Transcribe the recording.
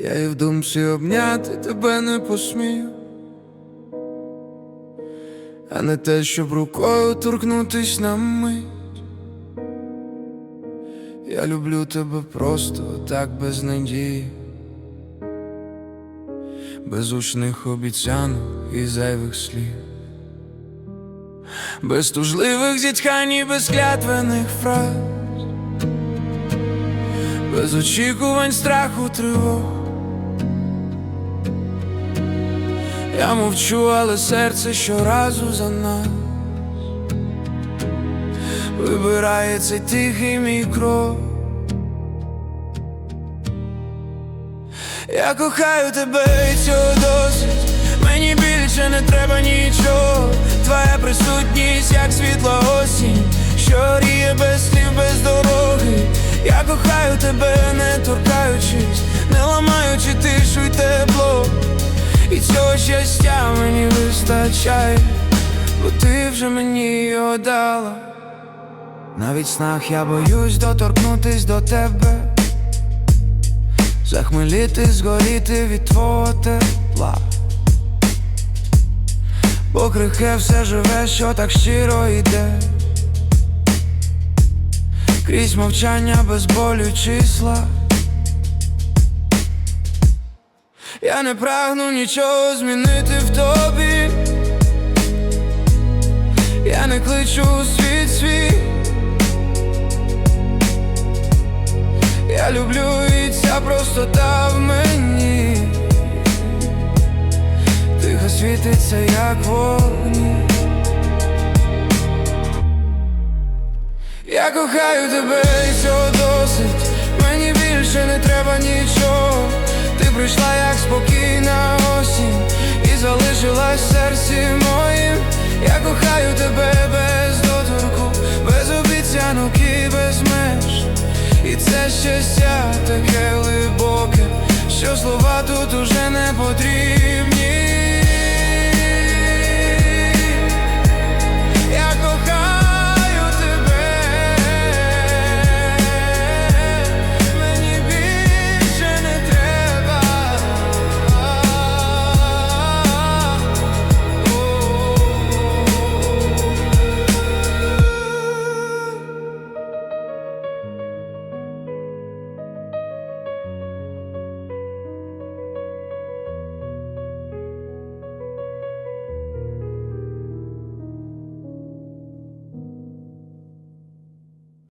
Я і в думці обняти тебе не посмію, а не те, щоб рукою торкнутись на мить. Я люблю тебе просто так без надії, без учних обіцянок і зайвих слів, без тужливих зітхань і без клятвених фраз, без очікувань страху тривог. Я мовчу, але серце щоразу за нас. Вибирає цей тихий мій крок. Я кохаю тебе і цього досить. Мені більше не треба нічого. Твоя присутність, як світла осінь, що гріє без слів, без дороги. Я кохаю тебе, не цього щастя мені вистачає, бо ти вже мені його дала. Навіть снах я боюсь доторкнутись до тебе, захмеліти, згоріти від твого тепла. Бо крихке все живе, що так щиро йде. Крізь мовчання без болю числа. Я не прагну нічого змінити в тобі. Я не кличу у світ свій. Я люблю і ця простота в мені. Тихо світиться, як вогні. Я кохаю тебе і цього досить. Мені більше не треба нічого. Щастя таке глибоке, що слова тут уже не потрібні.